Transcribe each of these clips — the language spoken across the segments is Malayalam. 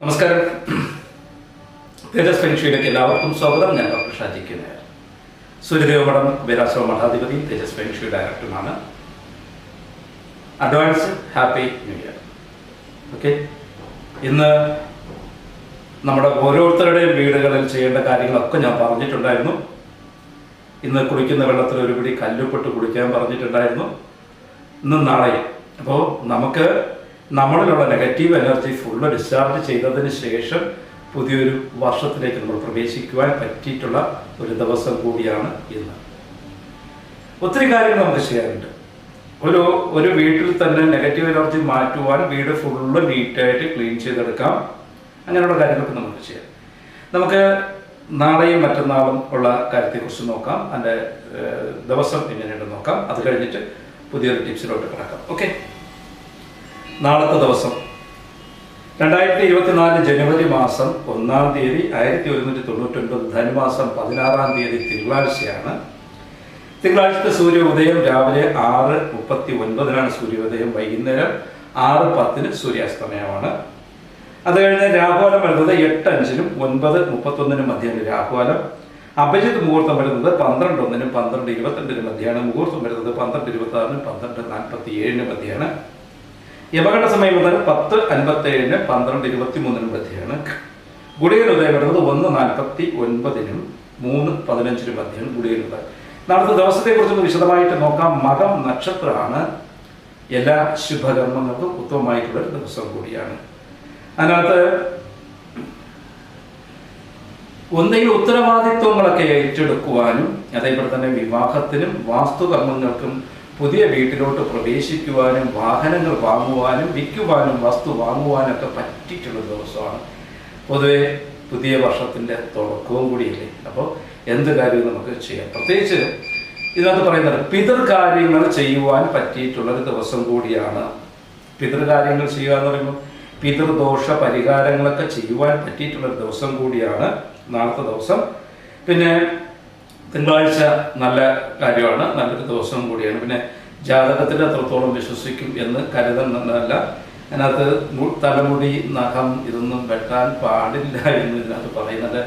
നമസ്കാരം. തേജസ് ഫെൻഷിയിലേക്ക് എല്ലാവർക്കും സ്വാഗതം. ഞാൻ ഡോക്ടർ ഷാജി കെ നായർ. സൂര്യദേവ മഠം മഠാധിപതി തേജസ് ഫെൻഷി ഡയറക്ടറുമാണ്. Advance happy new year. Okay? ഇന്ന് നമ്മുടെ ഓരോരുത്തരുടെയും വീടുകളിൽ ചെയ്യേണ്ട കാര്യങ്ങളൊക്കെ ഞാൻ പറഞ്ഞിട്ടുണ്ടായിരുന്നു. ഇന്ന് കുടിക്കുന്ന വെള്ളത്തിൽ ഒരു പിടി കല്ലുപ്പെട്ട് കുടിക്കാൻ പറഞ്ഞിട്ടുണ്ടായിരുന്നു. ഇന്നും നാളെയും. അപ്പോൾ നമുക്ക് നമ്മളിലുള്ള നെഗറ്റീവ് എനർജി ഫുള്ള് ഡിസ്ചാർജ് ചെയ്തതിന് ശേഷം പുതിയൊരു വർഷത്തിലേക്ക് നമ്മൾ പ്രവേശിക്കുവാൻ പറ്റിയിട്ടുള്ള ഒരു ദിവസം കൂടിയാണ് ഇന്ന്. ഒത്തിരി കാര്യങ്ങൾ നമുക്ക് ചെയ്യാറുണ്ട് ഒരു ഒരു വീട്ടിൽ തന്നെ നെഗറ്റീവ് എനർജി മാറ്റുവാൻ വീട് ഫുള്ള് നീറ്റായിട്ട് ക്ലീൻ ചെയ്തെടുക്കാം. അങ്ങനെയുള്ള കാര്യങ്ങളൊക്കെ നമുക്ക് ചെയ്യാം. നമുക്ക് നാളെയും മറ്റന്നാളും ഉള്ള കാര്യത്തെക്കുറിച്ച് നോക്കാം. അതിന്റെ ദിവസം എങ്ങനെയുണ്ടെന്ന് നോക്കാം. അത് കഴിഞ്ഞിട്ട് പുതിയൊരു ടിപ്സിലോട്ട് കിടക്കാം. ഓക്കെ നാളത്തെ ദിവസം. രണ്ടായിരത്തി ഇരുപത്തിനാല് ജനുവരി മാസം ഒന്നാം തീയതി ആയിരത്തി ഒരുന്നൂറ്റി തൊണ്ണൂറ്റൊൻപത് ധനുമാസം പതിനാറാം തീയതി തിങ്കളാഴ്ചയാണ്. തിങ്കളാഴ്ചത്തെ സൂര്യോദയം രാവിലെ ആറ് മുപ്പത്തി ഒൻപതിനാണ് സൂര്യോദയം വൈകുന്നേരം ആറ് പത്തിന് സൂര്യാസ്തമയമാണ്. അത് കഴിഞ്ഞ് രാഹുവാലം വരുന്നത് എട്ട് അഞ്ചിനും ഒൻപത് മുപ്പത്തൊന്നിനും മധ്യമാണ് രാഹുവാലം അഭിജിത്ത് മുഹൂർത്തം വരുന്നത് പന്ത്രണ്ട് ഒന്നിനും പന്ത്രണ്ട് ഇരുപത്തിരണ്ടിനും മധ്യമാണ് മുഹൂർത്തം വരുന്നത് പന്ത്രണ്ട് ഇരുപത്തി ആറിനും പന്ത്രണ്ട് നാൽപ്പത്തി ഏഴിനും മധ്യമാണ് യമകണ്ഠ സമയം മുതൽ പത്ത് അൻപത്തി ഏഴിന് പന്ത്രണ്ട് ഇരുപത്തി മൂന്നിനും മധ്യയാണ് ഗുളികൻ ഉദയം വരുന്നത് ഒന്ന് നാൽപ്പത്തി ഒൻപതിനും മൂന്ന് പതിനഞ്ചിനും മധ്യയാണ് ഗുളികൻ ഉദയം. നാളത്തെ ദിവസത്തെക്കുറിച്ചൊന്ന് വിശദമായിട്ട് നോക്കാം. മകം നക്ഷത്രമാണ് എല്ലാ ശുഭകർമ്മങ്ങൾക്കും ഉത്തമമായിട്ടുള്ള ഒരു ദിവസം കൂടിയാണ്. അതിനകത്ത് ഒന്നെങ്കിൽ ഉത്തരവാദിത്വങ്ങളൊക്കെ ഏറ്റെടുക്കുവാനും അതേപോലെ തന്നെ വിവാഹത്തിനും വാസ്തുകർമ്മങ്ങൾക്കും പുതിയ വീട്ടിലോട്ട് പ്രവേശിക്കുവാനും വാഹനങ്ങൾ വാങ്ങുവാനും വിൽക്കുവാനും വസ്തു വാങ്ങുവാനൊക്കെ പറ്റിയിട്ടുള്ള ദിവസമാണ്. പൊതുവെ പുതിയ വർഷത്തിന്റെ തുടക്കവും കൂടിയല്ലേ. അപ്പോൾ എന്ത് കാര്യവും നമുക്ക് ചെയ്യാം. പ്രത്യേകിച്ച് ഇതിനകത്ത് പറയുന്നത് പിതൃകാര്യങ്ങൾ ചെയ്യുവാൻ പറ്റിയിട്ടുള്ളൊരു ദിവസം കൂടിയാണ് പിതൃകാര്യങ്ങൾ ചെയ്യുക എന്ന് പറയുമ്പോൾ പിതൃദോഷ പരിഹാരങ്ങളൊക്കെ ചെയ്യുവാൻ പറ്റിയിട്ടുള്ളൊരു ദിവസം കൂടിയാണ് നാളത്തെ ദിവസം. പിന്നെ തിങ്കളാഴ്ച നല്ല കാര്യമാണ് നല്ലൊരു ദിവസം കൂടിയാണ്. പിന്നെ ജാതകത്തിൽ എത്രത്തോളം വിശ്വസിക്കും എന്ന് കരുതുന്നതല്ല അതിനകത്ത് തലമുടി നഖം ഇതൊന്നും വെട്ടാൻ പാടില്ല എന്ന് ഇതിനകത്ത് പറയുന്നത്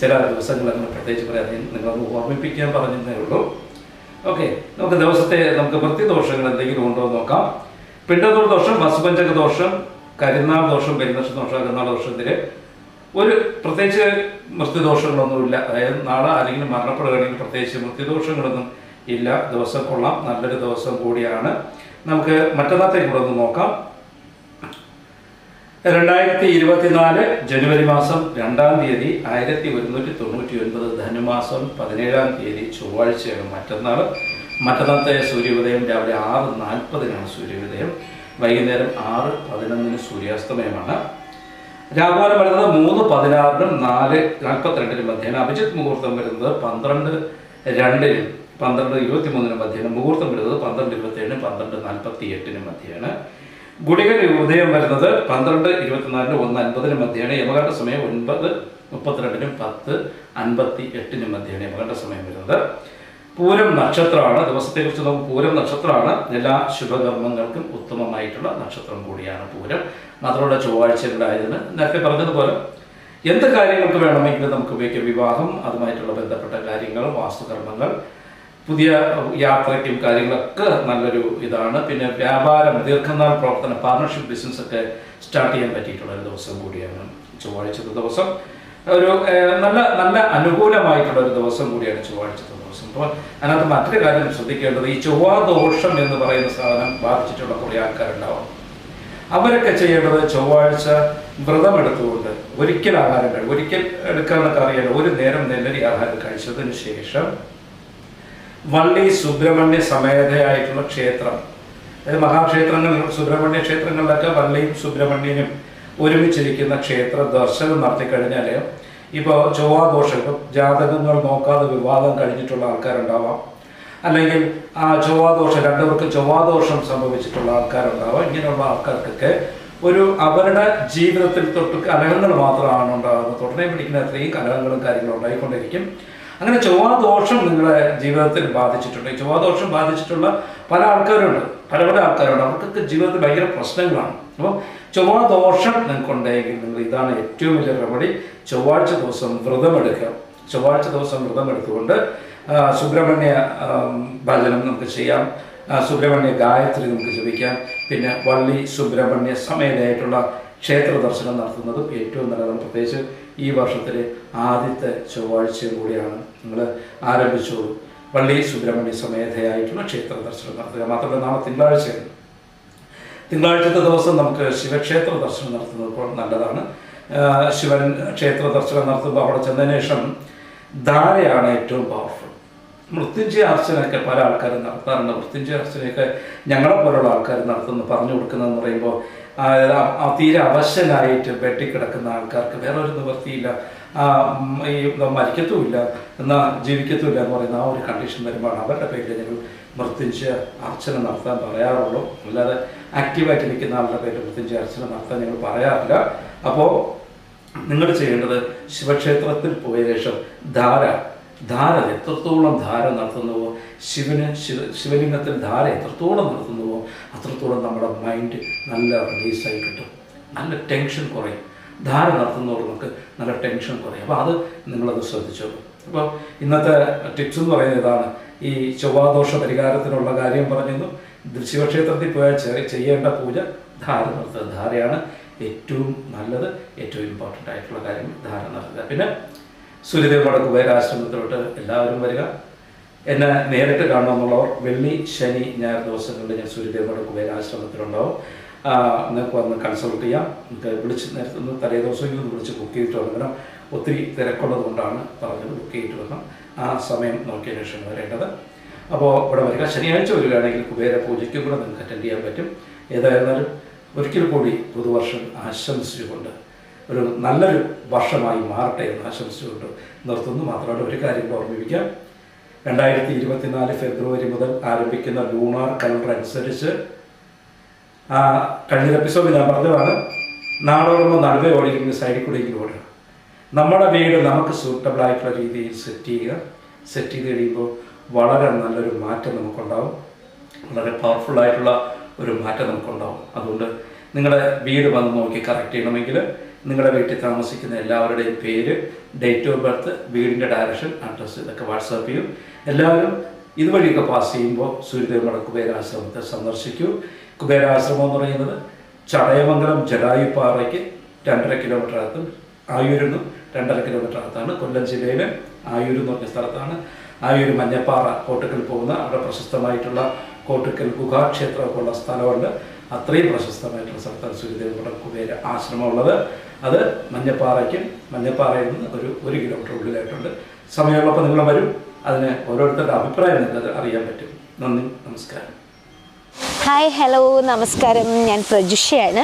ചില ദിവസങ്ങൾ അങ്ങനെ പ്രത്യേകിച്ച് പറയാൻ നിങ്ങളൊന്ന് ഓർമ്മിപ്പിക്കാൻ പറഞ്ഞതേ ഉള്ളൂ. ഓക്കെ നമുക്ക് ദിവസത്തെ നമുക്ക് വൃത്തിദോഷങ്ങൾ എന്തെങ്കിലും ഉണ്ടോ എന്ന് നോക്കാം. പിണ്ടതൂർ ദോഷം വസുപഞ്ചക ദോഷം കരിനാൾ ദോഷം പെരുന്നക്ഷ ദോഷം കരുനാൾ ദോഷത്തിൽ ഒരു പ്രത്യേകിച്ച് മൃത്യുദോഷങ്ങളൊന്നുമില്ല. അതായത് നാളെ ആരെങ്കിലും മരണപ്പെടുകയാണെങ്കിൽ പ്രത്യേകിച്ച് മൃത്യുദോഷങ്ങളൊന്നും ഇല്ല. ദിവസം കൊള്ളാം. നല്ലൊരു ദിവസം കൂടിയാണ്. നമുക്ക് മറ്റന്നാത്തേ കൂടെ ഒന്ന് നോക്കാം. രണ്ടായിരത്തി ഇരുപത്തിനാല് ജനുവരി മാസം രണ്ടാം തീയതി ആയിരത്തി ഒരുന്നൂറ്റി തൊണ്ണൂറ്റി ഒൻപത് ധനുമാസം പതിനേഴാം തീയതി ചൊവ്വാഴ്ചയാണ് മറ്റന്നാൾ. മറ്റന്നാളത്തെ സൂര്യോദയം രാവിലെ ആറ് നാൽപ്പതിനാണ് സൂര്യോദയം. വൈകുന്നേരം ആറ് പതിനൊന്നിന് സൂര്യാസ്തമയമാണ്. രാഹുകാലം വരുന്നത് മൂന്ന് പതിനാറിനും നാല് നാൽപ്പത്തിരണ്ടിനും മധ്യേന. അഭിജിത് മുഹൂർത്തം വരുന്നത് പന്ത്രണ്ട് രണ്ടിനും പന്ത്രണ്ട് ഇരുപത്തി മൂന്നിനും മധ്യേന. മുഹൂർത്തം വരുന്നത് പന്ത്രണ്ട് ഇരുപത്തി ഏഴിനും പന്ത്രണ്ട് നാൽപ്പത്തി എട്ടിനും മധ്യേന. ഗുളികൻ ഉദയം വരുന്നത് പന്ത്രണ്ട് ഇരുപത്തിനാലിനും ഒന്ന് അൻപതിനും മധ്യേന. യമകാട്ട സമയം ഒൻപത് മുപ്പത്തിരണ്ടിനും പത്ത് അൻപത്തി എട്ടിനും മധ്യേന. യമകാട്ട സമയം വരുന്നത് പൂരം നക്ഷത്രമാണ്. ദിവസത്തെക്കുറിച്ച് നമുക്ക് പൂരം നക്ഷത്രമാണ്. എല്ലാ ശുഭകർമ്മങ്ങൾക്കും ഉത്തമമായിട്ടുള്ള നക്ഷത്രം കൂടിയാണ് പൂരം. മാത്രമല്ല ചൊവ്വാഴ്ചയിലുണ്ടായതിന് നേരത്തെ പറഞ്ഞതുപോലെ എന്ത് കാര്യങ്ങൾക്ക് വേണമെങ്കിലും നമുക്ക് ഉപയോഗിക്കാം. വിവാഹം അതുമായിട്ടുള്ള ബന്ധപ്പെട്ട കാര്യങ്ങൾ വാസ്തുകർമ്മങ്ങൾ പുതിയ യാത്രയ്ക്കും കാര്യങ്ങളൊക്കെ നല്ലൊരു ഇതാണ്. പിന്നെ വ്യാപാരം ദീർഘനാൾ പ്രവർത്തനം പാർട്ണർഷിപ്പ് ബിസിനസ് ഒക്കെ സ്റ്റാർട്ട് ചെയ്യാൻ പറ്റിയിട്ടുള്ള ഒരു ദിവസം കൂടിയാണ് ചൊവ്വാഴ്ചത്തെ ദിവസം. ഒരു നല്ല നല്ല അനുകൂലമായിട്ടുള്ള ഒരു ദിവസം കൂടിയാണ് ചൊവ്വാഴ്ചത്തെ ദിവസം. അപ്പോൾ അതിനകത്ത് മറ്റൊരു കാര്യം ശ്രദ്ധിക്കേണ്ടത് ഈ ചൊവ്വാദോഷം എന്ന് പറയുന്ന സാധനം ബാധിച്ചിട്ടുള്ള കുറേ ആൾക്കാരുണ്ടാവും. അവരൊക്കെ ചെയ്യേണ്ടത് ചൊവ്വാഴ്ച വ്രതം എടുത്തുകൊണ്ട് ഒരിക്കൽ ആഹാരം കഴിക്കും ഒരിക്കൽ എടുക്കാമെന്നൊക്കെ അറിയാലോ ഒരു നേരം നെല്ലരി ആഹാരം കഴിച്ചതിന് ശേഷം വള്ളി സുബ്രഹ്മണ്യ സമേതയായിട്ടുള്ള ക്ഷേത്രം. അതായത് മഹാക്ഷേത്രങ്ങൾ സുബ്രഹ്മണ്യ ക്ഷേത്രങ്ങളിലൊക്കെ വള്ളിയും സുബ്രഹ്മണ്യനും ഒരുമിച്ചിരിക്കുന്ന ക്ഷേത്ര ദർശനം നടത്തി കഴിഞ്ഞാൽ ഇപ്പോൾ ചൊവ്വാദോഷം ഇപ്പോൾ ജാതകങ്ങൾ നോക്കാതെ വിവാദം കഴിഞ്ഞിട്ടുള്ള ആൾക്കാരുണ്ടാവാം. അല്ലെങ്കിൽ ആ ചൊവ്വാദോഷം രണ്ടുപേർക്ക് ചൊവ്വാദോഷം സംഭവിച്ചിട്ടുള്ള ആൾക്കാരുണ്ടാവാം. ഇങ്ങനെയുള്ള ആൾക്കാർക്കൊക്കെ ഒരു അവരുടെ ജീവിതത്തിൽ തൊട്ട് കലഹങ്ങൾ മാത്രമാണ് ഉണ്ടാകുന്നത്. തുടരെ പിടിക്കുന്ന അത്രയും കലഹങ്ങളും കാര്യങ്ങളും ഉണ്ടായിക്കൊണ്ടിരിക്കും. അങ്ങനെ ചൊവ്വാദോഷം നിങ്ങളുടെ ജീവിതത്തിൽ ബാധിച്ചിട്ടുണ്ട്. ചൊവ്വാദോഷം ബാധിച്ചിട്ടുള്ള പല ആൾക്കാരുണ്ട്. പല പല ആൾക്കാരുണ്ട്. അവർക്കൊക്കെ ജീവിതത്തിൽ ഭയങ്കര പ്രശ്നങ്ങളാണ്. അപ്പോൾ ചൊവ്വ ദോഷം നിങ്ങൾക്കുണ്ടെങ്കിൽ നിങ്ങൾ ഇതാണ് ഏറ്റവും വലിയ റെമഡി ചൊവ്വാഴ്ച ദിവസം വ്രതമെടുക്കുക ചൊവ്വാഴ്ച ദിവസം വ്രതം എടുത്തുകൊണ്ട് സുബ്രഹ്മണ്യ ഭജനം നമുക്ക് ചെയ്യാം. സുബ്രഹ്മണ്യ ഗായത്രി നമുക്ക് ജപിക്കാം. പിന്നെ വള്ളി സുബ്രഹ്മണ്യ സമേതയായിട്ടുള്ള ക്ഷേത്ര ദർശനം നടത്തുന്നതും ഏറ്റവും നല്ലതാണ് പ്രത്യേകിച്ച് ഈ വർഷത്തിലെ ആദ്യത്തെ ചൊവ്വാഴ്ചയും കൂടിയാണ്. നിങ്ങൾ ആരംഭിച്ചോളൂ. വള്ളി സുബ്രഹ്മണ്യ സമേതയായിട്ടുള്ള ക്ഷേത്ര ദർശനം നടത്തുക. മാത്രമല്ല നാളെ തിങ്കളാഴ്ചയാണ്. തിങ്കളാഴ്ചത്തെ ദിവസം നമുക്ക് ശിവക്ഷേത്ര ദർശനം നടത്തുന്നത് നല്ലതാണ്. ശിവൻ ക്ഷേത്ര ദർശനം നടത്തുമ്പോൾ അവിടെ ചെന്നതിന് ശേഷം ധാരയാണ് ഏറ്റവും പവർഫുൾ മൃത്യുഞ്ജയ അർച്ചനയൊക്കെ പല ആൾക്കാരും നടത്താറുണ്ട്. മൃത്യുഞ്ജയ അർച്ചനയൊക്കെ ഞങ്ങളെ പോലുള്ള ആൾക്കാർ നടത്തുന്നു. പറഞ്ഞു കൊടുക്കുന്നതെന്ന് പറയുമ്പോൾ തീരെ അവശനായിട്ട് വെട്ടിക്കിടക്കുന്ന ആൾക്കാർക്ക് വേറൊരു നിവൃത്തിയില്ല. ഈ മരിക്കത്തുമില്ല എന്നാൽ ജീവിക്കത്തുമില്ല എന്ന് പറയുന്ന ആ ഒരു കണ്ടീഷൻ വരുമ്പോൾ അവരുടെ പേരിൽ ഞങ്ങൾ മൃത്യുഞ്ജയ അർച്ചന നടത്താൻ പറയാറുള്ളൂ. അല്ലാതെ ആക്റ്റീവായിട്ട് നിൽക്കുന്ന ആളുടെ പേരിൽ മൃത്യുഞ്ജയ അർച്ചന നടത്താൻ ഞങ്ങൾ പറയാറില്ല. അപ്പോൾ നിങ്ങൾ ചെയ്യേണ്ടത് ശിവക്ഷേത്രത്തിൽ പോയ ശേഷം ധാര ധാര എത്രത്തോളം ധാര നടത്തുന്നുവോ ശിവന് ശിവ ശിവലിംഗത്തിൽ ധാര എത്രത്തോളം നടത്തുന്നുവോ അത്രത്തോളം നമ്മുടെ മൈൻഡ് നല്ല റിലീസായി കിട്ടും. നല്ല ടെൻഷൻ കുറയും. ധാര നടത്തുന്നവർ നമുക്ക് നല്ല ടെൻഷൻ കുറയും. അപ്പോൾ അത് നിങ്ങളത് ശ്രദ്ധിച്ചോളൂ അപ്പോൾ ഇന്നത്തെ ടിപ്സ് എന്ന് പറയുന്നത് ഇതാണ്. ഈ ചൊവ്വാദോഷ പരിഹാരത്തിനുള്ള കാര്യം പറഞ്ഞിരുന്നു. ശിവക്ഷേത്രത്തിൽ പോയാൽ ചെയ്യേണ്ട പൂജ ധാര നടത്തുക. ധാരയാണ് ഏറ്റവും നല്ലത് ഏറ്റവും ഇമ്പോർട്ടന്റ് ആയിട്ടുള്ള കാര്യം ധാര നടത്തുക. പിന്നെ സൂര്യദേവയുടെ കുബേരാശ്രമത്തിലോട്ട് എല്ലാവരും വരിക. എന്നെ നേരിട്ട് കാണണമെന്നുള്ളവർ വെള്ളി ശനി ഞായർ ദിവസങ്ങളിൽ ഞാൻ സൂര്യദേവയുടെ കുബേരാശ്രമത്തിലുണ്ടാവും നിങ്ങൾക്ക് വന്ന് കൺസൾട്ട് ചെയ്യാം. നിങ്ങൾക്ക് വിളിച്ച് നേരത്തെ ഒന്ന് തലേ ദിവസമെങ്കിലും ഒന്ന് വിളിച്ച് ബുക്ക് ചെയ്തിട്ട് വരണം. ഒത്തിരി തിരക്കുള്ളതുകൊണ്ടാണ് പറഞ്ഞത് ബുക്ക് ചെയ്തിട്ട് വരണം. ആ സമയം നോക്കിയ ശേഷം വരേണ്ടത്. അപ്പോൾ ഇവിടെ വരിക. ശനിയാഴ്ച വരികയാണെങ്കിൽ കുബേര പൂജയ്ക്കും കൂടെ നിങ്ങൾക്ക് അറ്റൻഡ് ചെയ്യാൻ പറ്റും. ഏതായിരുന്നാലും ഒരിക്കൽ കൂടി പുതുവർഷം ആശംസിച്ചുകൊണ്ട് ഒരു നല്ലൊരു വർഷമായി മാറട്ടെ എന്ന് ആശംസിച്ചുകൊണ്ട് നിർത്തുന്നു. മാത്രമല്ല ഒരു കാര്യം ഓർമ്മിപ്പിക്കാം. രണ്ടായിരത്തി ഇരുപത്തിനാല് ഫെബ്രുവരി മുതൽ ആരംഭിക്കുന്ന ലൂണാർ കലണ്ടർ അനുസരിച്ച് കഴിഞ്ഞ എപ്പിസോഡിൽ ഞാൻ പറഞ്ഞതാണ് നാടോടുമ്പോൾ നടുവേ ഓടിക്കുന്ന സൈഡിൽ കൂടെയെങ്കിലും ഓടുക. നമ്മുടെ വീട് നമുക്ക് സൂട്ടബിൾ ആയിട്ടുള്ള രീതിയിൽ സെറ്റ് ചെയ്യുക. സെറ്റ് ചെയ്ത് കഴിയുമ്പോൾ വളരെ നല്ലൊരു മാറ്റം നമുക്കുണ്ടാവും. വളരെ പവർഫുൾ ആയിട്ടുള്ള ഒരു മാറ്റം നമുക്കുണ്ടാവും. അതുകൊണ്ട് നിങ്ങളുടെ വീട് വന്ന് നോക്കി കറക്റ്റ് ചെയ്യണമെങ്കിൽ നിങ്ങളുടെ വീട്ടിൽ താമസിക്കുന്ന എല്ലാവരുടെയും പേര് ഡേറ്റ് ഓഫ് ബർത്ത് വീടിന്റെ ഡയറക്ഷൻ അഡ്രസ്സ് ഇതൊക്കെ വാട്സാപ്പ് ചെയ്യും. എല്ലാവരും ഇതുവഴിയൊക്കെ പാസ് ചെയ്യുമ്പോൾ സൂര്യദേവ് മടക്കുപേരാശ്രമത്തെ സന്ദർശിക്കൂ. കുബേരാശ്രമം എന്ന് പറയുന്നത് ചടയമംഗലം ജടായുപ്പാറയ്ക്ക് രണ്ടര കിലോമീറ്റർ അകത്തും ആയൂരിൽ രണ്ടര കിലോമീറ്റർ അകത്താണ്. കൊല്ലം ജില്ലയിലെ ആയൂർ എന്ന് പറഞ്ഞ സ്ഥലത്താണ് ആയൂർ മഞ്ഞപ്പാറ കോട്ടക്കൽ പോകുന്ന. അവിടെ പ്രശസ്തമായിട്ടുള്ള കോട്ടക്കൽ ഗുഹാക്ഷേത്രമൊക്കെ ഉള്ള സ്ഥലമുണ്ട്. അത്രയും പ്രശസ്തമായിട്ടുള്ള സ്ഥലത്താണ് സൂര്യദേവയുടെ കുബേര ആശ്രമമുള്ളത് അത് മഞ്ഞപ്പാറയ്ക്കും മഞ്ഞപ്പാറയിൽ നിന്ന് ഒരു ഒരു കിലോമീറ്റർ ഉള്ളിലായിട്ടുണ്ട്. സമയമുള്ളപ്പോൾ നിങ്ങൾ വരും. അതിന് ഓരോരുത്തരുടെ അഭിപ്രായം നിങ്ങൾക്ക് അറിയാൻ പറ്റും. നന്ദി നമസ്കാരം. ഹായ് ഹലോ നമസ്കാരം. ഞാൻ പ്രജുഷയാണ്.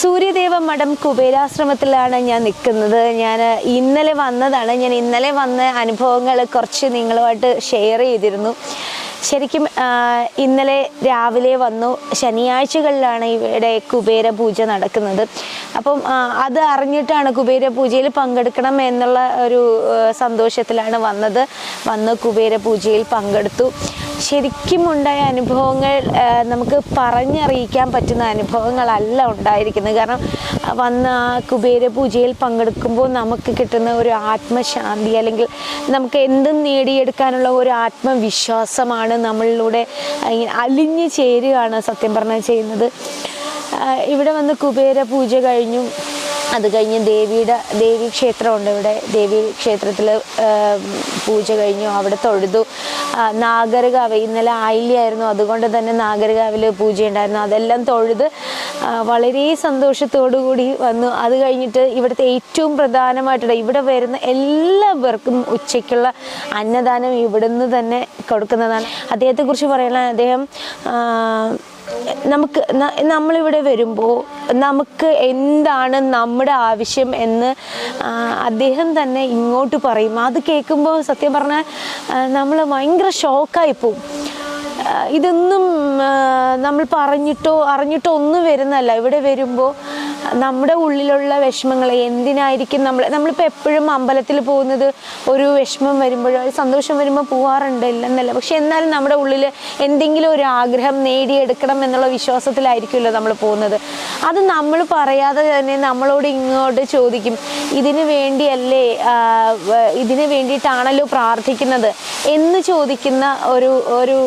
സൂര്യദേവ മഠം കുബേരാശ്രമത്തിലാണ് ഞാൻ നിൽക്കുന്നത്. ഞാൻ ഇന്നലെ വന്നതാണ്. ഞാൻ ഇന്നലെ വന്ന അനുഭവങ്ങൾ കുറച്ച് നിങ്ങളുമായിട്ട് ഷെയർ ചെയ്തിരുന്നു. ശരിക്കും ഇന്നലെ രാവിലെ വന്നു. ശനിയാഴ്ചകളിലാണ് ഇവിടെ കുബേര പൂജ നടക്കുന്നത്. അപ്പം അത് അറിഞ്ഞിട്ടാണ് കുബേര പൂജയിൽ പങ്കെടുക്കണം എന്നുള്ള ഒരു സന്തോഷത്തിലാണ് വന്നത്. വന്ന് കുബേര പൂജയിൽ പങ്കെടുത്തു. ശരിക്കും ഉണ്ടായ അനുഭവങ്ങൾ നമുക്ക് പറഞ്ഞറിയിക്കാൻ പറ്റുന്ന അനുഭവങ്ങളല്ല ഉണ്ടായിരിക്കുന്നത്. കാരണം വന്ന ആ കുബേര പൂജയിൽ പങ്കെടുക്കുമ്പോൾ നമുക്ക് കിട്ടുന്ന ഒരു ആത്മശാന്തി അല്ലെങ്കിൽ നമുക്ക് എന്തും നേടിയെടുക്കാനുള്ള ഒരു ആത്മവിശ്വാസമാണ് നമ്മളിലൂടെ ഇങ്ങനെ അലിഞ്ഞു ചേരുകയാണ് സത്യം പറഞ്ഞാൽ ചെയ്യുന്നത്. ഇവിടെ വന്ന് കുബേര പൂജ കഴിഞ്ഞു. അത് കഴിഞ്ഞ് ദേവിയുടെ ദേവി ക്ഷേത്രമുണ്ട്. ഇവിടെ ദേവി ക്ഷേത്രത്തിൽ പൂജ കഴിഞ്ഞു. അവിടെ തൊഴുതു. നാഗരകാവ് ഇന്നലെ ആയില്യായിരുന്നു. അതുകൊണ്ട് തന്നെ നാഗരകാവിൽ പൂജയുണ്ടായിരുന്നു. അതെല്ലാം തൊഴുത് വളരെ സന്തോഷത്തോടു കൂടി വന്നു. അത് കഴിഞ്ഞിട്ട് ഇവിടുത്തെ ഏറ്റവും പ്രധാനമായിട്ടുള്ള ഇവിടെ വരുന്ന എല്ലാവർക്കും ഉച്ചയ്ക്കുള്ള അന്നദാനം ഇവിടുന്ന് തന്നെ കൊടുക്കുന്നതാണ്. അദ്ദേഹത്തെക്കുറിച്ച് പറയാനുള്ള അദ്ദേഹം നമുക്ക് നമ്മളിവിടെ വരുമ്പോൾ നമുക്ക് എന്താണ് നമ്മുടെ ആവശ്യം എന്ന് അദ്ദേഹം തന്നെ ഇങ്ങോട്ട് പറയും. അത് കേൾക്കുമ്പോൾ സത്യം പറഞ്ഞാൽ നമ്മൾ ഭയങ്കര ഷോക്കായി പോവും. ഇതൊന്നും നമ്മൾ പറഞ്ഞിട്ടോ അറിഞ്ഞിട്ടോ ഒന്നും വരുന്നല്ല ഇവിടെ വരുമ്പോൾ നമ്മുടെ ഉള്ളിലുള്ള വിഷമങ്ങൾ എന്തിനായിരിക്കും നമ്മൾ നമ്മളിപ്പോൾ എപ്പോഴും അമ്പലത്തിൽ പോകുന്നത് ഒരു വിഷമം വരുമ്പോഴോ ഒരു സന്തോഷം വരുമ്പോൾ പോവാറുണ്ട് ഇല്ലെന്നല്ല പക്ഷെ എന്നാലും നമ്മുടെ ഉള്ളിൽ എന്തെങ്കിലും ഒരു ആഗ്രഹം നേടിയെടുക്കണം എന്നുള്ള വിശ്വാസത്തിലായിരിക്കുമല്ലോ നമ്മൾ പോകുന്നത്. അത് നമ്മൾ പറയാതെ തന്നെ നമ്മളോട് ഇങ്ങോട്ട് ചോദിക്കും ഇതിന് വേണ്ടിയല്ലേ ഇതിന് വേണ്ടിയിട്ടാണല്ലോ പ്രാർത്ഥിക്കുന്നത്? എന്ന് ചോദിക്കുന്ന ഒരു ഒരു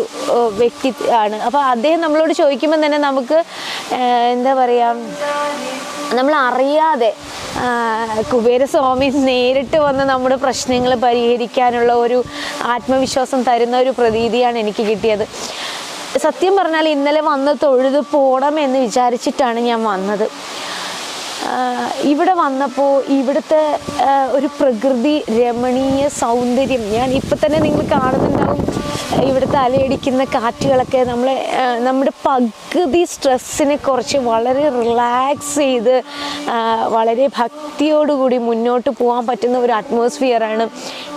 വ്യക്തി ആണ്. അപ്പോൾ അദ്ദേഹം നമ്മളോട് ചോദിക്കുമ്പോൾ തന്നെ നമുക്ക് എന്താ പറയുക നമ്മൾ അറിയാതെ കുബേരസ്വാമി നേരിട്ട് വന്ന് നമ്മുടെ പ്രശ്നങ്ങൾ പരിഹരിക്കാനുള്ള ഒരു ആത്മവിശ്വാസം തരുന്ന ഒരു പ്രതീതിയാണ് എനിക്ക് കിട്ടിയത്. സത്യം പറഞ്ഞാൽ ഇന്നലെ വന്ന് തൊഴുത് പോകണം എന്ന് വിചാരിച്ചിട്ടാണ് ഞാൻ വന്നത്. ഇവിടെ വന്നപ്പോൾ ഇവിടുത്തെ ഒരു പ്രകൃതി രമണീയ സൗന്ദര്യം ഞാൻ ഇപ്പം തന്നെ നിങ്ങൾ കാണുന്നുണ്ടാവും. ഇവിടുത്തെ അലയടിക്കുന്ന കാറ്റുകളൊക്കെ നമ്മൾ നമ്മുടെ പകുതി സ്ട്രെസ്സിനെ കുറച്ച് വളരെ റിലാക്സ് ചെയ്ത് വളരെ ഭക്തിയോടുകൂടി മുന്നോട്ട് പോകാൻ പറ്റുന്ന ഒരു അറ്റ്മോസ്ഫിയറാണ്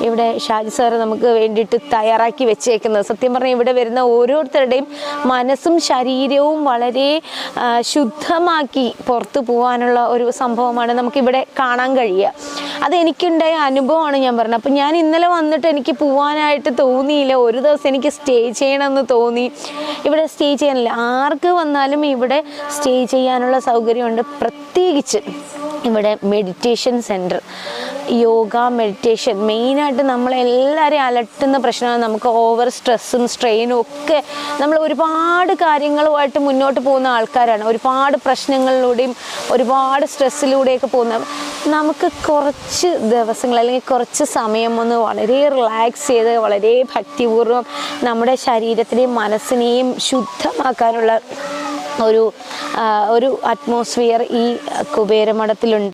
ഇവിടെ ഷാജി സാറ് നമുക്ക് വേണ്ടിയിട്ട് തയ്യാറാക്കി വെച്ചേക്കുന്നത്. സത്യം പറഞ്ഞാൽ ഇവിടെ വരുന്ന ഓരോരുത്തരുടെയും മനസ്സും ശരീരവും വളരെ ശുദ്ധമാക്കി പുറത്തു പോകാനുള്ള ഒരു സംഭവമാണ് നമുക്കിവിടെ കാണാൻ കഴിയുക. അതെനിക്കുണ്ടായ അനുഭവമാണ് ഞാൻ പറഞ്ഞത്. അപ്പം ഞാൻ ഇന്നലെ വന്നിട്ട് എനിക്ക് പോകാനായിട്ട് തോന്നിയില്ല. ഒരു ദിവസം എനിക്ക് സ്റ്റേ ചെയ്യണമെന്ന് തോന്നി. ഇവിടെ സ്റ്റേ ചെയ്യാനില്ല. ആർക്ക് വന്നാലും ഇവിടെ സ്റ്റേ ചെയ്യാനുള്ള സൗകര്യമുണ്ട്. പ്രത്യേകിച്ച് ഇവിടെ മെഡിറ്റേഷൻ സെന്റർ യോഗ മെഡിറ്റേഷൻ മെയിനായിട്ട് നമ്മളെല്ലാവരെയും അലട്ടുന്ന പ്രശ്നമാണ് നമുക്ക് ഓവർ സ്ട്രെസ്സും സ്ട്രെയിനും ഒക്കെ നമ്മൾ ഒരുപാട് കാര്യങ്ങളുമായിട്ട് മുന്നോട്ട് പോകുന്ന ആൾക്കാരാണ്. ഒരുപാട് പ്രശ്നങ്ങളിലൂടെയും ഒരുപാട് സ്ട്രെസ്സിലൂടെയൊക്കെ പോകുന്ന നമുക്ക് കുറച്ച് ദിവസങ്ങൾ അല്ലെങ്കിൽ കുറച്ച് സമയം ഒന്ന് വളരെ റിലാക്സ് ചെയ്ത് വളരെ ഭക്തിപൂർവം നമ്മുടെ ശരീരത്തിനെയും മനസ്സിനെയും ശുദ്ധമാക്കാനുള്ള ഒരു ഒരു അറ്റ്മോസ്ഫിയർ ഈ കുബേരമഠത്തിലുണ്ട്.